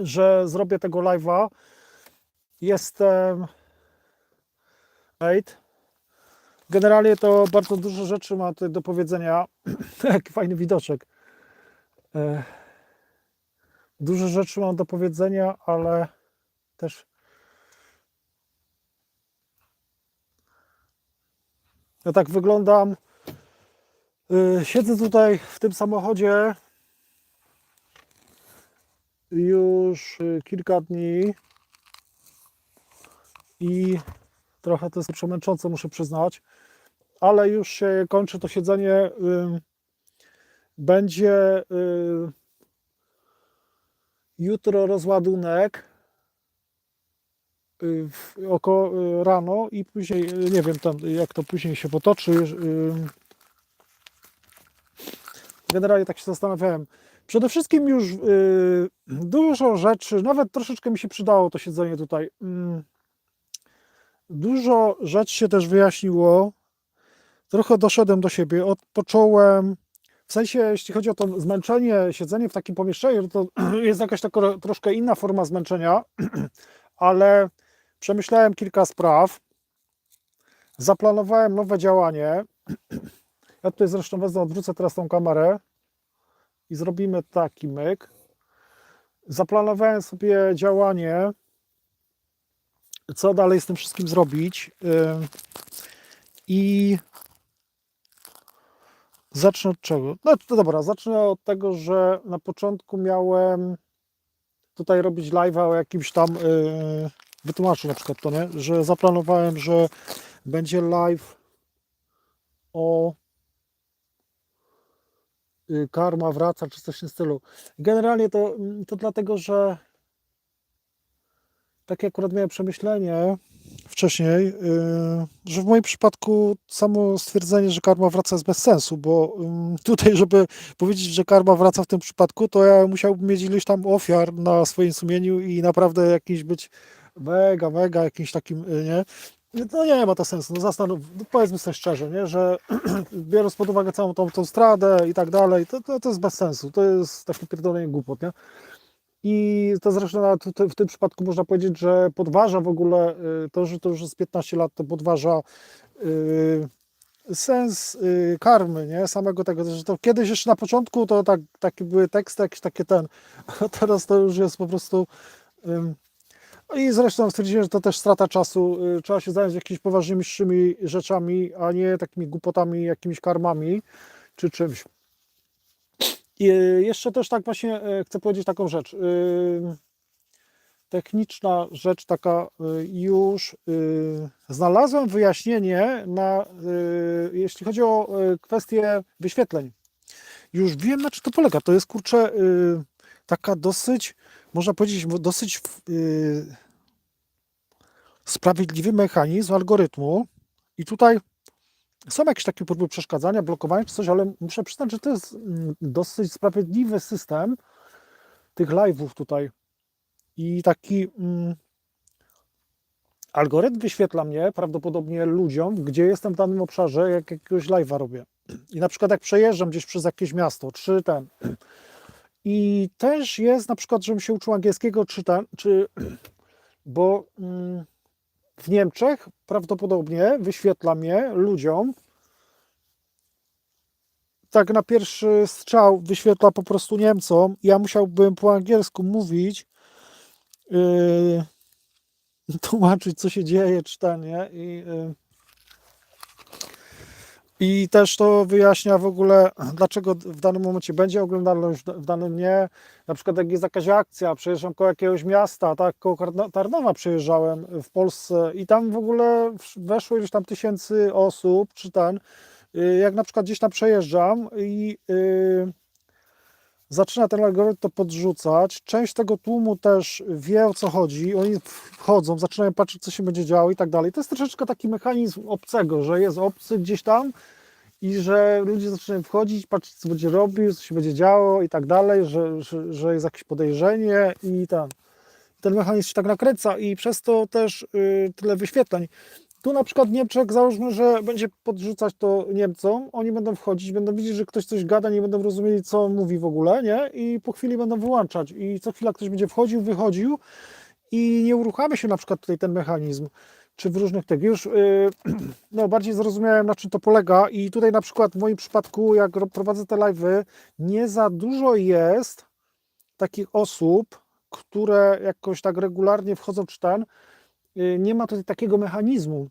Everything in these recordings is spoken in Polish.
że zrobię tego live'a. Jestem eight. Generalnie to bardzo dużo rzeczy mam tutaj do powiedzenia. Jaki fajny widoczek. E, Dużo rzeczy mam do powiedzenia, ale też ja tak wyglądam. Y, Siedzę tutaj w tym samochodzie już y, kilka dni i trochę to jest przemęczące, muszę przyznać, ale już się kończy to siedzenie. Będzie y, jutro rozładunek y, y, rano i później, nie wiem tam jak to później się potoczy. Generalnie tak się zastanawiałem. Przede wszystkim już y, dużo rzeczy, nawet troszeczkę mi się przydało to siedzenie tutaj. Mm, Dużo rzeczy się też wyjaśniło. Trochę doszedłem do siebie, odpocząłem. W sensie, jeśli chodzi o to zmęczenie, siedzenie w takim pomieszczeniu, to jest jakaś taka troszkę inna forma zmęczenia, ale przemyślałem kilka spraw. Zaplanowałem nowe działanie. Ja tutaj zresztą wezmę, odwrócę teraz tą kamerę i zrobimy taki myk. Zaplanowałem sobie działanie, co dalej z tym wszystkim zrobić. Ym, I zacznę od czego? No to dobra, zacznę od tego, że na początku miałem tutaj robić live'a o jakimś tam, yy, wytłumaczę na przykład to, nie? Że zaplanowałem, że będzie live o y, karma wraca, czy coś w tym stylu. Generalnie to, mm, to dlatego, że takie akurat miałem przemyślenie wcześniej, y, że w moim przypadku samo stwierdzenie, że karma wraca jest bez sensu, bo ym, tutaj, żeby powiedzieć, że karma wraca w tym przypadku, to ja musiałbym mieć ileś tam ofiar na swoim sumieniu i naprawdę jakiś być mega, mega jakimś takim, y, nie? No nie ma to sensu, no zastanów, no powiedzmy sobie szczerze, nie, że biorąc pod uwagę całą tą, tą stradę i tak dalej, to, to, to jest bez sensu, to jest takie pierdolenie głupot, nie? I to zresztą w tym przypadku można powiedzieć, że podważa w ogóle y, to, że to już jest 15 lat, to podważa y, sens y, karmy, nie? Samego tego, że to kiedyś jeszcze na początku to tak, takie były teksty, jakieś takie ten, a teraz to już jest po prostu i zresztą stwierdziłem, że to też strata czasu. y, Trzeba się zająć jakimiś poważniejszymi rzeczami, a nie takimi głupotami, jakimiś karmami czy czymś. I y, jeszcze też tak właśnie y, chcę powiedzieć taką rzecz. Techniczna rzecz taka już znalazłem wyjaśnienie na, jeśli chodzi o kwestię wyświetleń. Już wiem na czym to polega. To jest kurczę taka dosyć, można powiedzieć, dosyć y, sprawiedliwy mechanizm algorytmu. I tutaj są jakieś takie próby przeszkadzania, blokowania czy coś, ale muszę przyznać, że to jest mm, dosyć sprawiedliwy system tych live'ów tutaj. I taki mm, algorytm wyświetla mnie prawdopodobnie ludziom, gdzie jestem w danym obszarze, jak jakiegoś live'a robię. I na przykład jak przejeżdżam gdzieś przez jakieś miasto, czy ten. I też jest na przykład, żebym się uczył angielskiego, czy czy, bo mm, w Niemczech prawdopodobnie wyświetla mnie ludziom, tak na pierwszy strzał wyświetla po prostu Niemcom. Ja musiałbym po angielsku mówić, yy, tłumaczyć, co się dzieje, czytanie. I, yy, I też to wyjaśnia w ogóle, dlaczego w danym momencie będzie oglądalność, w danym nie. Na przykład jak jest jakaś akcja, przejeżdżam koło jakiegoś miasta, tak, koło Tarnowa przejeżdżałem w Polsce i tam w ogóle weszło ileś tam tysięcy osób, czy ten, y, jak na przykład gdzieś tam przejeżdżam i y, zaczyna ten algorytm to podrzucać, część tego tłumu też wie o co chodzi, oni wchodzą, zaczynają patrzeć co się będzie działo i tak dalej. To jest troszeczkę taki mechanizm obcego, że jest obcy gdzieś tam i że ludzie zaczynają wchodzić, patrzeć co będzie robił, co się będzie działo i tak dalej, że, że, że jest jakieś podejrzenie i ten, ten mechanizm się tak nakręca i przez to też y, tyle wyświetleń. Tu na przykład Niemczech, załóżmy, że będzie podrzucać to Niemcom, oni będą wchodzić, będą widzieć, że ktoś coś gada, nie będą rozumieli, co on mówi w ogóle, nie? I po chwili będą wyłączać. I co chwila ktoś będzie wchodził, wychodził i nie uruchamia się na przykład tutaj ten mechanizm, czy w różnych tych. Już yy, no, bardziej zrozumiałem, na czym to polega i tutaj na przykład w moim przypadku, jak ro- prowadzę te live'y, nie za dużo jest takich osób, które jakoś tak regularnie wchodzą czy ten, nie ma tutaj takiego mechanizmu.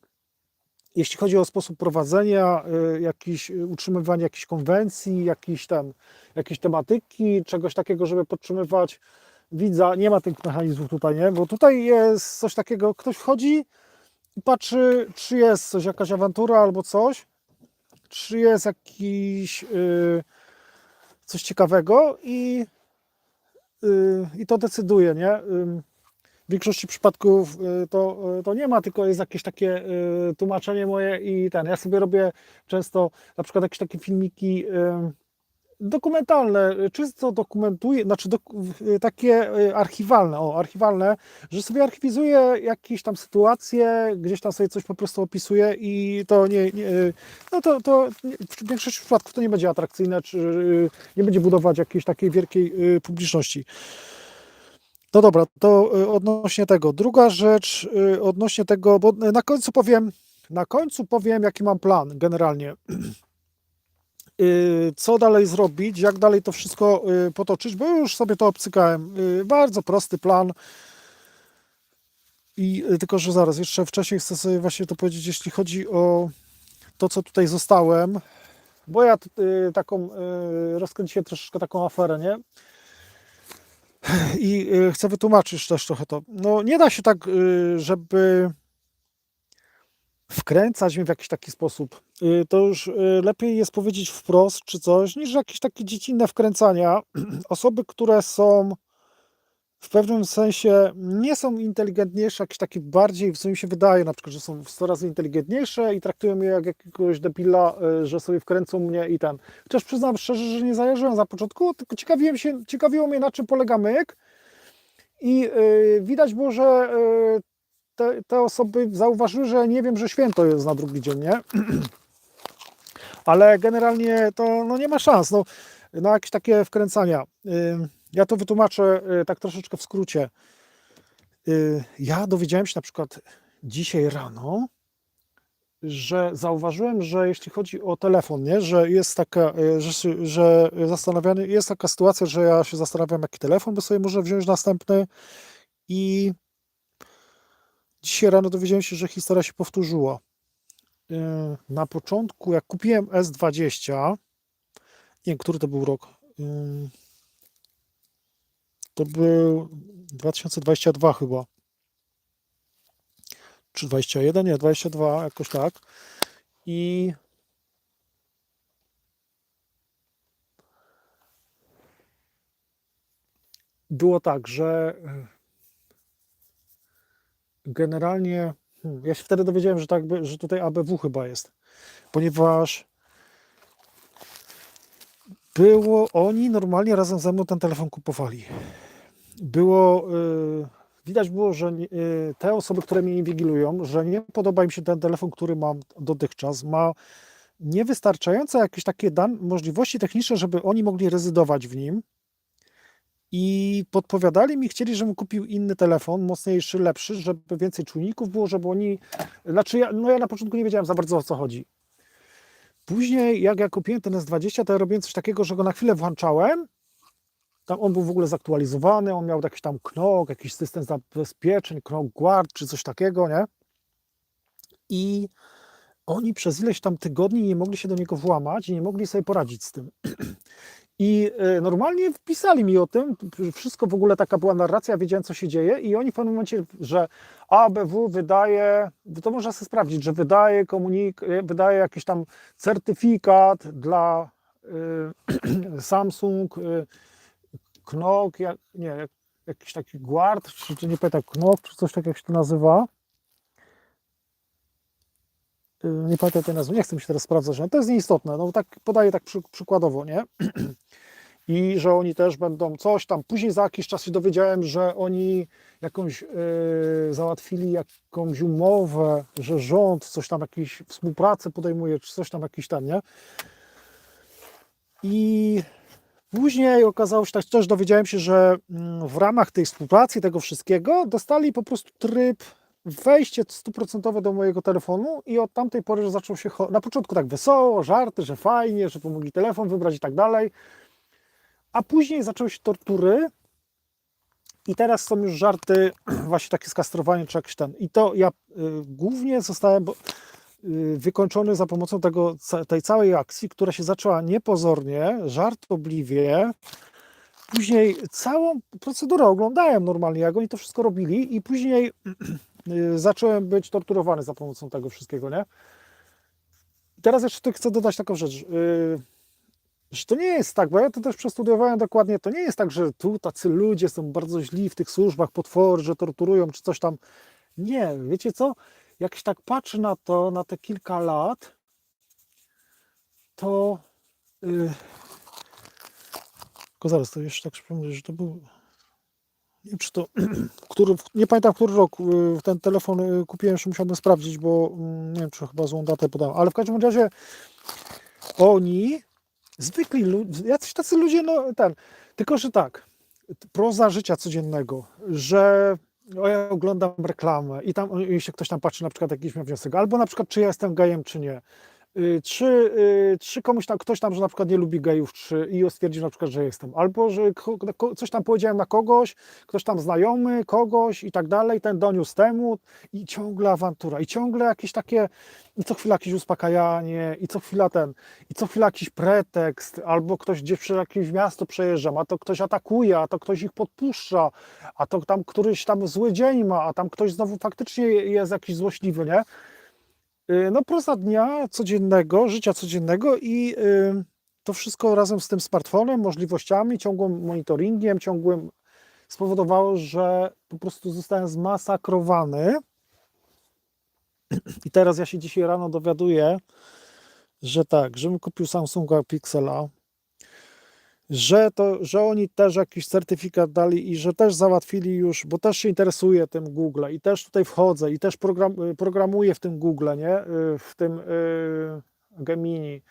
Jeśli chodzi o sposób prowadzenia, y, jakiś, y, utrzymywania jakichś konwencji, jakiejś tam, jakiejś tematyki, czegoś takiego, żeby podtrzymywać widza, nie ma tych mechanizmów tutaj, nie? Bo tutaj jest coś takiego, ktoś wchodzi i patrzy, czy jest coś, jakaś awantura albo coś, czy jest jakiś y, coś ciekawego i, y, i to decyduje, nie? Ym, w większości przypadków y, to, y, to nie ma, tylko jest jakieś takie y, tłumaczenie moje i ten. Ja sobie robię często na przykład jakieś takie filmiki dokumentalne, czysto dokumentuję, znaczy takie archiwalne, o, archiwalne, że sobie archiwizuję jakieś tam sytuacje, gdzieś tam sobie coś po prostu opisuję i to nie, nie no to, to w większości przypadków to nie będzie atrakcyjne, czy nie będzie budować jakiejś takiej wielkiej publiczności. No dobra, to y, odnośnie tego. Druga rzecz y, odnośnie tego, bo na końcu powiem, na końcu powiem, jaki mam plan generalnie. Y, Co dalej zrobić, jak dalej to wszystko y, potoczyć, bo już sobie to obcykałem. Y, Bardzo prosty plan. I y, tylko, że zaraz, jeszcze wcześniej chcę sobie właśnie to powiedzieć, jeśli chodzi o to, co tutaj zostałem, bo ja y, taką y, rozkręciłem troszeczkę taką aferę, nie? I y, chcę wytłumaczyć też trochę to. No nie da się tak, y, żeby wkręcać mnie w jakiś taki sposób. Y, To już lepiej jest powiedzieć wprost czy coś, niż jakieś takie dziecinne wkręcania. Osoby, które są w pewnym sensie nie są inteligentniejsze, jakieś takie bardziej, w sumie mi się wydaje na przykład, że są 100 razy inteligentniejsze i traktują mnie jak jakiegoś debila, y, że sobie wkręcą mnie i ten. Chociaż przyznam szczerze, że nie zajarzyłem za początku, tylko ciekawiłem się, ciekawiło mnie na czym polega myk i y, widać było, że y, te, te osoby zauważyły, że nie wiem, że święto jest na drugi dzień, nie? Ale generalnie to no nie ma szans, no, na jakieś takie wkręcania. Y, Ja to wytłumaczę y, tak troszeczkę w skrócie. Y, Ja dowiedziałem się na przykład dzisiaj rano, że zauważyłem, że jeśli chodzi o telefon, nie, że jest taka, y, że, że zastanawiany, jest taka sytuacja, że ja się zastanawiam, jaki telefon by sobie może wziąć następny i dzisiaj rano dowiedziałem się, że historia się powtórzyła. Na początku, jak kupiłem S20, nie wiem, który to był rok, to był 2022 chyba, czy 21, nie, 22, jakoś tak. I było tak, że y, generalnie hmm, ja się wtedy dowiedziałem, że, tak, że tutaj ABW chyba jest, ponieważ było, oni normalnie razem ze mną ten telefon kupowali. Było, y, widać było, że y, te osoby, które mnie inwigilują, że nie podoba im się ten telefon, który mam dotychczas, ma niewystarczające jakieś takie dan- możliwości techniczne, żeby oni mogli rezydować w nim. I podpowiadali mi, chcieli, żebym kupił inny telefon, mocniejszy, lepszy, żeby więcej czujników było, żeby oni. Znaczy, ja, no ja na początku nie wiedziałem za bardzo o co chodzi. Później, jak ja kupiłem ten S20, to ja robiłem coś takiego, że go na chwilę włączałem. Tam on był w ogóle zaktualizowany, on miał jakiś tam knok, jakiś system zabezpieczeń, knok guard czy coś takiego, nie? I oni przez ileś tam tygodni nie mogli się do niego włamać i nie mogli sobie poradzić z tym. I e, normalnie wpisali mi o tym, wszystko w ogóle taka była narracja, wiedziałem co się dzieje i oni w pewnym momencie, że ABW wydaje, to można sobie sprawdzić, że wydaje komunik, e, wydaje jakiś tam certyfikat dla y, Samsung, Knok, jak, nie, jak, jakiś taki guard, czy, czy nie pamiętam, Knok, czy coś takiego jak się to nazywa. Y, Nie pamiętam tej nazwy, nie chcę mi się teraz sprawdzać, no to jest nieistotne, no tak podaję tak przy, przykładowo, nie? i że oni też będą coś tam. Później za jakiś czas się dowiedziałem, że oni jakąś yy, załatwili jakąś umowę, że rząd coś tam, jakąś współpracę podejmuje, czy coś tam jakiś ten, nie? I później okazało się, tak też dowiedziałem się, że mm, w ramach tej współpracy, tego wszystkiego, dostali po prostu tryb wejście stuprocentowe do mojego telefonu i od tamtej pory zaczął się, na początku tak wesoło, żarty, że fajnie, że pomogli telefon wybrać i tak dalej, a później zaczęły się tortury i teraz są już żarty, właśnie takie skastrowanie czy jakiś ten. I to ja y, głównie zostałem bo, wykończony za pomocą tego, tej całej akcji, która się zaczęła niepozornie, żartobliwie. Później całą procedurę oglądałem normalnie, jak oni to wszystko robili i później y, zacząłem być torturowany za pomocą tego wszystkiego, nie? Teraz jeszcze chcę dodać taką rzecz. y, że to nie jest tak, bo ja to też przestudiowałem dokładnie, to nie jest tak, że tu tacy ludzie są bardzo źli w tych służbach, potwory, że torturują czy coś tam. Nie, wiecie co? Jak się tak patrzy na to, na te kilka lat, to. Yy... Tylko zaraz, to jeszcze tak przypomnę, że to był. Nie czy to. Który, nie pamiętam, który rok yy, ten telefon yy, kupiłem, jeszcze musiałbym sprawdzić, bo mm, nie wiem, czy chyba złą datę podałem, ale w każdym razie oni zwykli ludzie, jacyś tacy ludzie, no ten, tylko że tak, proza życia codziennego, że o, ja oglądam reklamę i tam i się ktoś tam patrzy, na przykład jakiś miał wniosek, albo na przykład czy ja jestem gejem, czy nie. Y, Czy, y, czy komuś tam, ktoś tam, że na przykład nie lubi gejów, czy i stwierdził na przykład, że jestem, albo że coś tam powiedziałem na kogoś, ktoś tam znajomy, kogoś i tak dalej, ten doniósł temu i ciągle awantura, i ciągle jakieś takie, i co chwila jakieś uspokajanie, i co chwila ten, i co chwila jakiś pretekst, albo ktoś gdzieś przez jakieś miasto przejeżdża, a to ktoś atakuje, a to ktoś ich podpuszcza, a to tam któryś tam zły dzień ma, a tam ktoś znowu faktycznie jest jakiś złośliwy, nie? Y, No proza dnia codziennego, życia codziennego i y, to wszystko razem z tym smartfonem, możliwościami, ciągłym monitoringiem, ciągłym spowodowało, że po prostu zostałem zmasakrowany. I teraz ja się dzisiaj rano dowiaduję, że tak, żebym kupił Samsunga Pixela, że, to, że oni też jakiś certyfikat dali i że też załatwili już, bo też się interesuję tym Google i też tutaj wchodzę i też program, programuję w tym Google, nie? Y, W tym y, Gemini.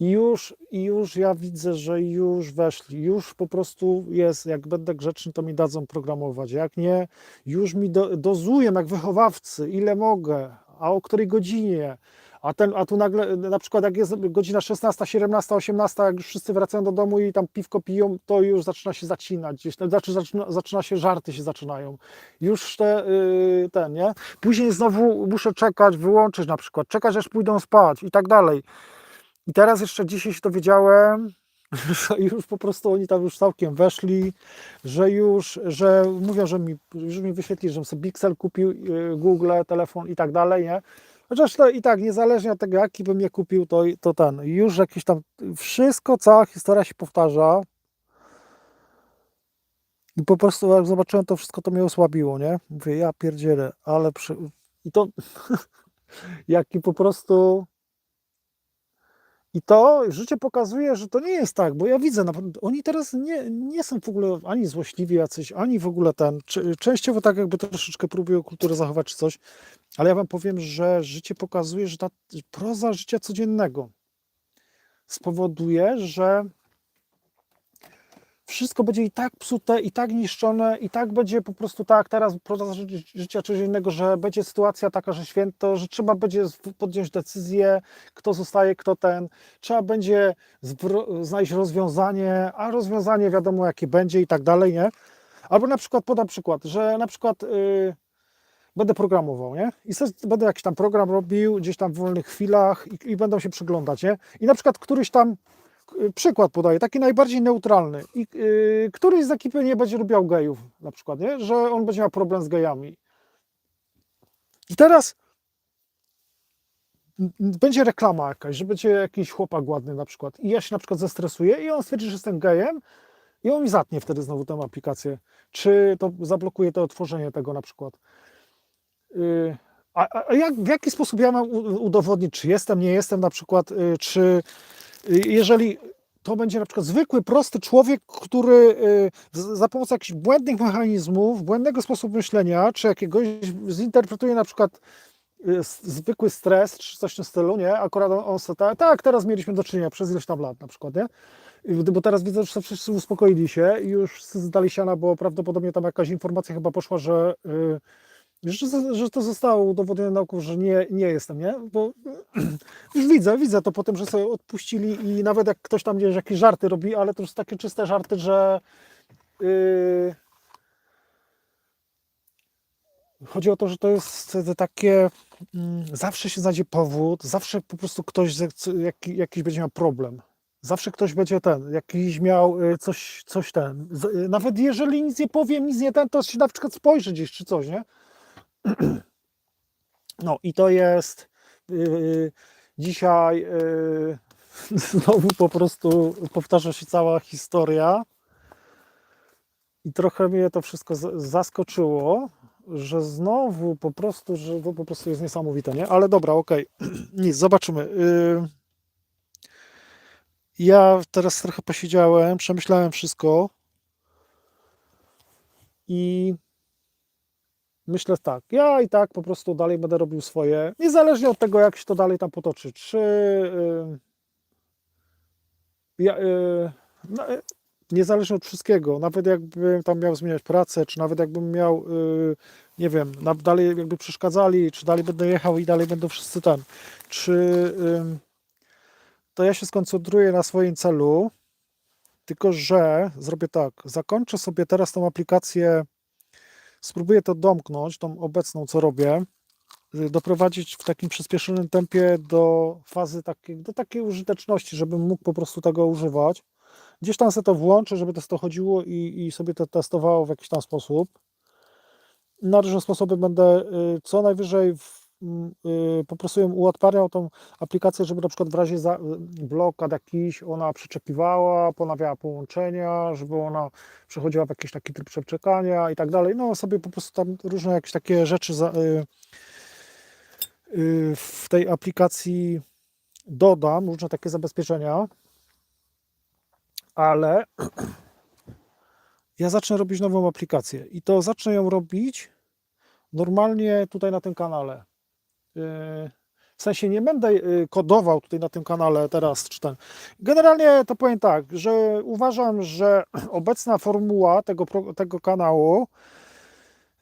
I już, I już ja widzę, że już weszli, już po prostu jest, jak będę grzeczny, to mi dadzą programować. Jak nie, już mi do, dozują jak wychowawcy, ile mogę, a o której godzinie. A, ten, a tu nagle, na przykład jak jest godzina 16, 17, 18, jak już wszyscy wracają do domu i tam piwko piją, to już zaczyna się zacinać, gdzieś znaczy zaczyna, zaczyna się, żarty się zaczynają. Już te, yy, ten, nie? Później znowu muszę czekać, wyłączyć na przykład, czekać aż pójdą spać i tak dalej. I teraz jeszcze dzisiaj się dowiedziałem, że już po prostu oni tam już całkiem weszli, że już, że mówią, że mi, już mi wyświetli, żebym sobie Pixel kupił, yy, Google, telefon i tak dalej, nie? Chociaż to i tak, niezależnie od tego, jaki bym je kupił, to, to ten, już jakieś tam, wszystko, cała historia się powtarza. I po prostu jak zobaczyłem to wszystko, to mnie osłabiło, nie? Mówię, ja pierdzielę, ale przy... i to jaki po prostu i to życie pokazuje, że to nie jest tak, bo ja widzę, oni teraz nie, nie są w ogóle ani złośliwi jacyś, ani w ogóle ten, częściowo tak jakby troszeczkę próbują kulturę zachować czy coś, ale ja wam powiem, że życie pokazuje, że ta proza życia codziennego spowoduje, że wszystko będzie i tak psute, i tak niszczone, i tak będzie po prostu tak teraz ży- życia codziennego, że będzie sytuacja taka, że święto, że trzeba będzie podjąć decyzję, kto zostaje, kto ten, trzeba będzie znaleźć rozwiązanie, a rozwiązanie wiadomo jakie będzie i tak dalej, nie? Albo na przykład, podam przykład, że na przykład yy, będę programował, nie? I będę jakiś tam program robił gdzieś tam w wolnych chwilach i, i będą się przyglądać, nie? I na przykład któryś tam przykład podaję, taki najbardziej neutralny. I y, któryś z ekipy nie będzie lubiał gejów, na przykład, nie? Że on będzie miał problem z gejami. I teraz będzie reklama jakaś, że będzie jakiś chłopak ładny na przykład. I ja się na przykład zestresuję i on stwierdzi, że jestem gejem i on mi zatnie wtedy znowu tę aplikację. Czy to zablokuje to otworzenie tego na przykład. Y, A, a jak, w jaki sposób ja mam udowodnić, czy jestem, nie jestem na przykład, y, czy jeżeli to będzie na przykład zwykły, prosty człowiek, który y, za pomocą jakichś błędnych mechanizmów, błędnego sposobu myślenia, czy jakiegoś zinterpretuje na przykład y, zwykły stres, czy coś w tym stylu, nie? Akurat on, on ta, tak, teraz mieliśmy do czynienia przez ileś tam lat na przykład, nie? Bo teraz widzę, że wszyscy uspokoili się i już zdali siana, bo prawdopodobnie tam jakaś informacja chyba poszła, że, y, że, że to zostało udowodnione nauką, że nie, nie jestem, nie? Bo już widzę, widzę to po tym, że sobie odpuścili i nawet jak ktoś tam gdzieś jakieś żarty robi, ale to już takie czyste żarty, że yy, chodzi o to, że to jest takie mm, zawsze się znajdzie powód, zawsze po prostu ktoś jaki, jakiś będzie miał problem. Zawsze ktoś będzie ten, jakiś miał y, coś, coś ten. Y, Nawet jeżeli nic nie powiem, nic nie ten, to się na przykład spojrzy gdzieś czy coś, nie? No i to jest yy, dzisiaj yy, znowu po prostu powtarza się cała historia i trochę mnie to wszystko zaskoczyło, że znowu po prostu, że to po prostu jest niesamowite, nie? Ale dobra, okej, nic, zobaczymy. Yy, ja teraz trochę posiedziałem, przemyślałem wszystko i Myślę tak, ja i tak po prostu dalej będę robił swoje, niezależnie od tego, jak się to dalej tam potoczy. Czy y, ja, y, no, y, niezależnie od wszystkiego, nawet jakbym tam miał zmieniać pracę, czy nawet jakbym miał, y, nie wiem, dalej jakby przeszkadzali, czy dalej będę jechał i dalej będą wszyscy tam, czy y, to ja się skoncentruję na swoim celu, tylko że zrobię tak, zakończę sobie teraz tą aplikację spróbuję to domknąć, tą obecną, co robię, doprowadzić w takim przyspieszonym tempie do fazy takiej, do takiej użyteczności, żebym mógł po prostu tego używać. Gdzieś tam sobie to włączę, żeby to, to chodziło i, i sobie to testowało w jakiś tam sposób. Na różne sposoby będę y, co najwyżej po prostu ją uodparniał tą aplikację, żeby na przykład w razie y, blokad jakiś ona przeczekiwała, ponawiała połączenia, żeby ona przechodziła w jakiś taki tryb przeczekania i tak dalej. No sobie po prostu tam różne jakieś takie rzeczy za, y, y, w tej aplikacji dodam, różne takie zabezpieczenia, ale ja zacznę robić nową aplikację i to zacznę ją robić normalnie tutaj na tym kanale. W sensie nie będę y, kodował tutaj na tym kanale teraz czy ten. Generalnie to powiem tak, że uważam, że obecna formuła tego, tego kanału,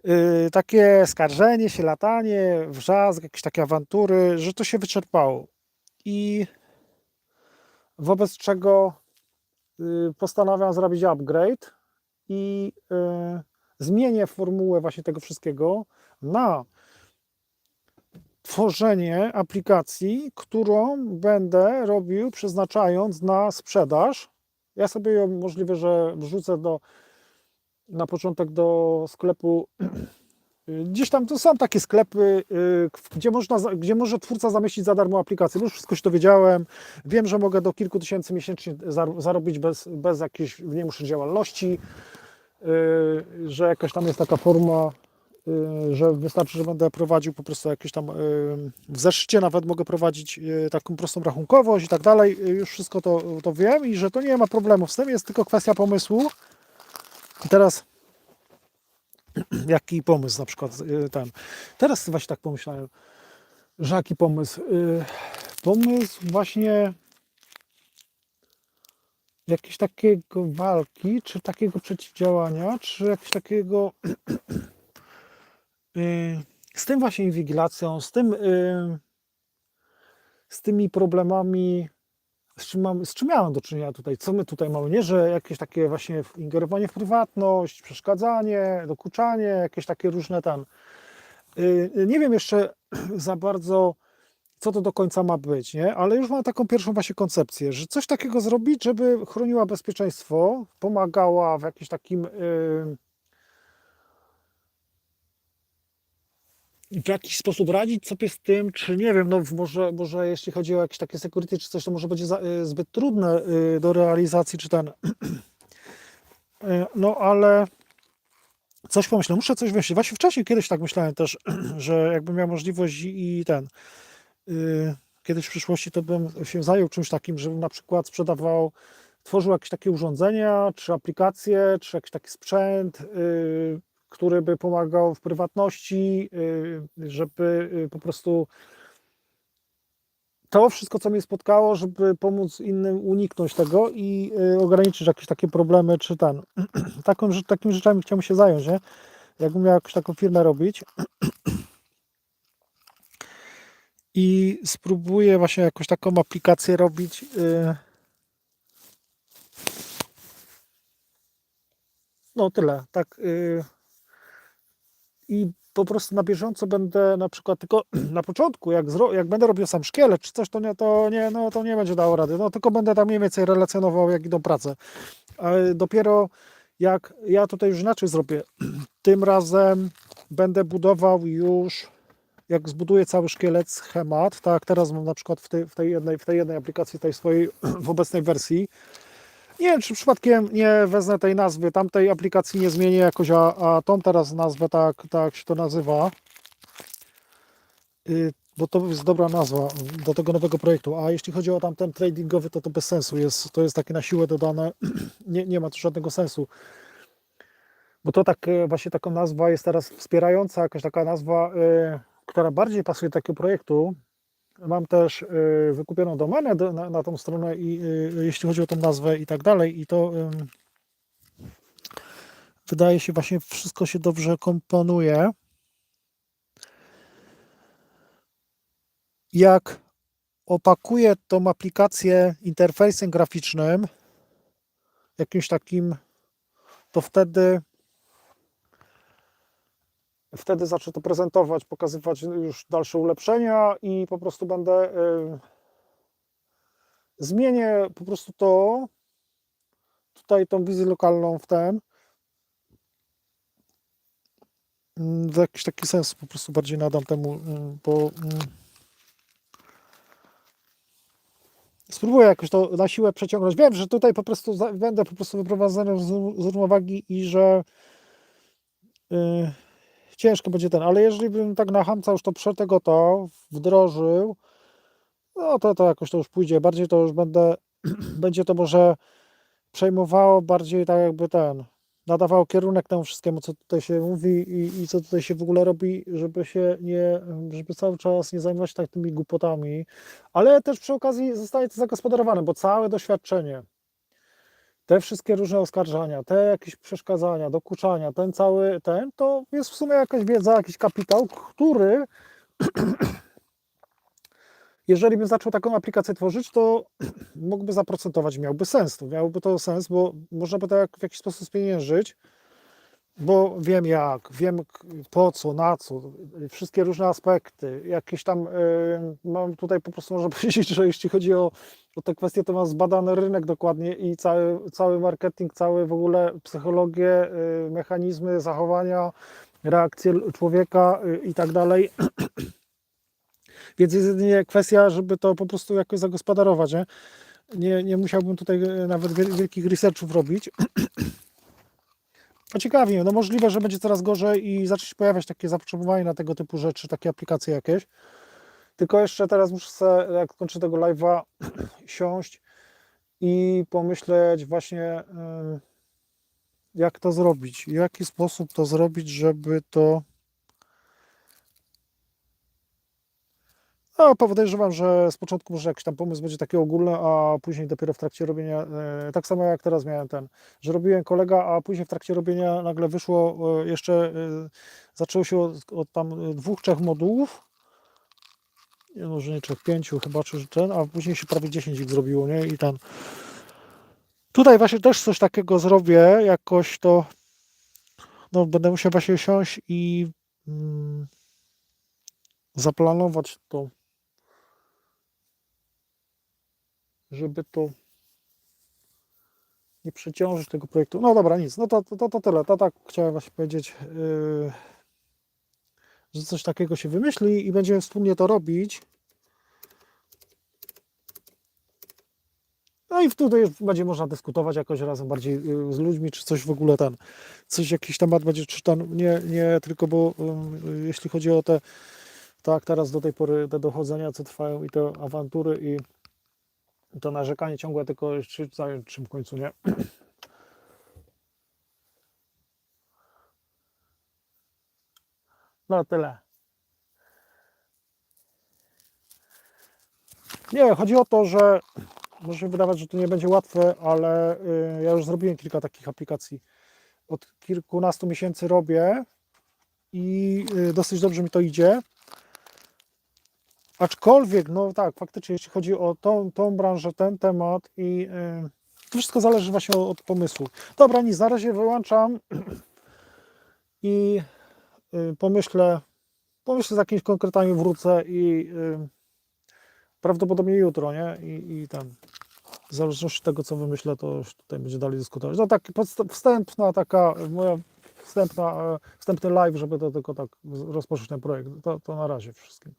y, takie skarżenie się, latanie, wrzask, jakieś takie awantury, że to się wyczerpało. I wobec czego y, postanawiam zrobić upgrade i zmienię formułę właśnie tego wszystkiego na tworzenie aplikacji, którą będę robił przeznaczając na sprzedaż. Ja sobie ją możliwe, że wrzucę do, na początek do sklepu. Gdzieś tam to są takie sklepy, y, gdzie, można, gdzie może twórca zamieścić za darmo aplikację. Już wszystko się dowiedziałem. Wiem, że mogę do kilku tysięcy miesięcznie zar- zarobić bez, bez jakiejś, nie muszę działalności, y, że jakaś tam jest taka forma że wystarczy, że będę prowadził po prostu jakieś tam y, w zeszycie nawet mogę prowadzić y, taką prostą rachunkowość i tak dalej. Y, Już wszystko to, to wiem i że to nie ma problemu z tym, jest tylko kwestia pomysłu. I teraz jaki pomysł na przykład y, ten. Teraz właśnie tak pomyślałem, że jaki pomysł? Y, Pomysł właśnie jakiejś takiego walki, czy takiego przeciwdziałania, czy jakiegoś takiego Y, z tym właśnie inwigilacją, z tym y, z tymi problemami, z czym, mam, z czym miałem do czynienia tutaj, co my tutaj mamy, nie, że jakieś takie właśnie ingerowanie w prywatność, przeszkadzanie, dokuczanie, jakieś takie różne tam. Y, Nie wiem jeszcze za bardzo, co to do końca ma być, nie? Ale już mam taką pierwszą właśnie koncepcję, że coś takiego zrobić, żeby chroniła bezpieczeństwo, pomagała w jakimś takim w jakiś sposób radzić sobie z tym, czy nie wiem, no może, może jeśli chodzi o jakieś takie security czy coś, to może będzie za, y, zbyt trudne y, do realizacji, czy ten. Y, No ale coś pomyślę, muszę coś wymyślić. Właśnie wcześniej kiedyś tak myślałem też, że jakbym miał możliwość i ten, kiedyś w przyszłości to bym się zajął czymś takim, żebym na przykład sprzedawał tworzył jakieś takie urządzenia, czy aplikacje, czy jakiś taki sprzęt, który by pomagał w prywatności, y, żeby y, po prostu to wszystko, co mnie spotkało, żeby pomóc innym uniknąć tego i y, ograniczyć jakieś takie problemy, czy ten. Taką, takimi rzeczami chciałbym się zająć, nie? Jakbym miał jakąś taką firmę robić. I spróbuję właśnie jakąś taką aplikację robić. No tyle, tak. I po prostu na bieżąco będę na przykład tylko na początku, jak, zro, jak będę robił sam szkielet czy coś, to nie, to nie, no, to nie będzie dało rady. No tylko będę tam mniej więcej relacjonował, jak idą prace. Dopiero jak ja tutaj już inaczej zrobię, tym razem będę budował już, jak zbuduję cały szkielet, schemat, tak teraz mam na przykład w tej, w tej, jednej, w tej jednej aplikacji, tej swojej w obecnej wersji, nie wiem, czy przypadkiem nie wezmę tej nazwy, tamtej aplikacji nie zmienię jakoś, a, a tą teraz nazwę tak, tak się to nazywa. Y, bo to jest dobra nazwa do tego nowego projektu. A jeśli chodzi o tamten tradingowy, to to bez sensu jest. To jest takie na siłę dodane. Nie, nie ma tu żadnego sensu. Bo to tak e, właśnie taką nazwa jest teraz wspierająca, jakaś taka nazwa, e, która bardziej pasuje do takiego projektu. Mam też e, wykupioną domenę do, na, na tą stronę i e, jeśli chodzi o tą nazwę i tak dalej i to wydaje się właśnie wszystko się dobrze komponuje. Jak opakuję tą aplikację interfejsem graficznym, jakimś takim, to wtedy wtedy zacznę to prezentować, pokazywać już dalsze ulepszenia i po prostu będę y, zmienię po prostu to tutaj tą wizję lokalną w ten mm, w jakiś taki sens po prostu bardziej nadam temu, mm, bo mm, spróbuję jakoś to na siłę przeciągnąć. Wiem, że tutaj po prostu będę po prostu wyprowadzony z, z równowagi i że y, ciężko będzie ten, ale jeżeli bym tak na hamca już to przetego to wdrożył, no to to jakoś to już pójdzie. Bardziej to już będę, będzie to może przejmowało bardziej tak jakby ten, nadawało kierunek temu wszystkiemu, co tutaj się mówi i, i co tutaj się w ogóle robi, żeby się nie, żeby cały czas nie zajmować tak tymi głupotami, ale też przy okazji zostaje to zagospodarowane, bo całe doświadczenie, te wszystkie różne oskarżania, te jakieś przeszkadzania, dokuczania, ten cały ten, to jest w sumie jakaś wiedza, jakiś kapitał, który jeżeli bym zaczął taką aplikację tworzyć, to mógłby zaprocentować, miałby sens. To miałoby to sens, bo można by to w jakiś sposób spieniężyć, bo wiem jak, wiem po co, na co, y, wszystkie różne aspekty. Jakieś tam, y, mam tutaj po prostu można powiedzieć, że jeśli chodzi o, o te kwestie, to mam zbadany rynek dokładnie i cały, cały marketing, cały w ogóle psychologię, y, mechanizmy zachowania, reakcje człowieka y, i tak dalej. Więc jest jedynie kwestia, żeby to po prostu jakoś zagospodarować. Nie, nie, nie musiałbym tutaj e, nawet wiel- wielkich researchów robić. A ciekawi mnie, no możliwe, że będzie coraz gorzej i zacznie się pojawiać takie zapotrzebowanie na tego typu rzeczy, takie aplikacje jakieś. Tylko jeszcze teraz muszę sobie, jak kończę tego live'a, siąść i pomyśleć właśnie, jak to zrobić, w jaki sposób to zrobić, żeby to No, podejrzewam, że z początku może jakiś tam pomysł będzie taki ogólny, a później dopiero w trakcie robienia, e, tak samo jak teraz miałem ten, że robiłem kolega, a później w trakcie robienia nagle wyszło e, jeszcze, e, zaczęło się od, od tam dwóch, trzech modułów, może nie trzech, pięciu chyba, czy ten, a później się prawie 10 ich zrobiło, nie, i ten. Tutaj właśnie też coś takiego zrobię, jakoś to, no będę musiał właśnie siąść i mm, zaplanować to. Żeby to nie przeciążyć tego projektu. No dobra, nic, no to, to, to tyle. To tak chciałem właśnie powiedzieć, yy, że coś takiego się wymyśli i będziemy wspólnie to robić. No i tutaj już będzie można dyskutować jakoś razem bardziej yy, z ludźmi, czy coś w ogóle ten, coś jakiś temat będzie, czy ten, nie, nie tylko, bo yy, jeśli chodzi o te, tak teraz do tej pory te dochodzenia, co trwają i te awantury i to narzekanie ciągłe tylko jeszcze za czym w końcu, nie? No tyle. Nie, chodzi o to, że może się wydawać, że to nie będzie łatwe, ale y, ja już zrobiłem kilka takich aplikacji. Od kilkunastu miesięcy robię i y, dosyć dobrze mi to idzie. Aczkolwiek, no tak, faktycznie, jeśli chodzi o tą, tą branżę, ten temat i y, to wszystko zależy właśnie od, od pomysłu. Dobra, nic, na razie wyłączam i y, pomyślę, pomyślę z jakimiś konkretami wrócę i y, prawdopodobnie jutro, nie? I, i tam w zależności od tego, co wymyślę, to już tutaj będzie dalej dyskutować. No tak, wstępna taka, moja wstępna, e, wstępny live, żeby to tylko tak rozpocząć ten projekt. To, to na razie wszystkim.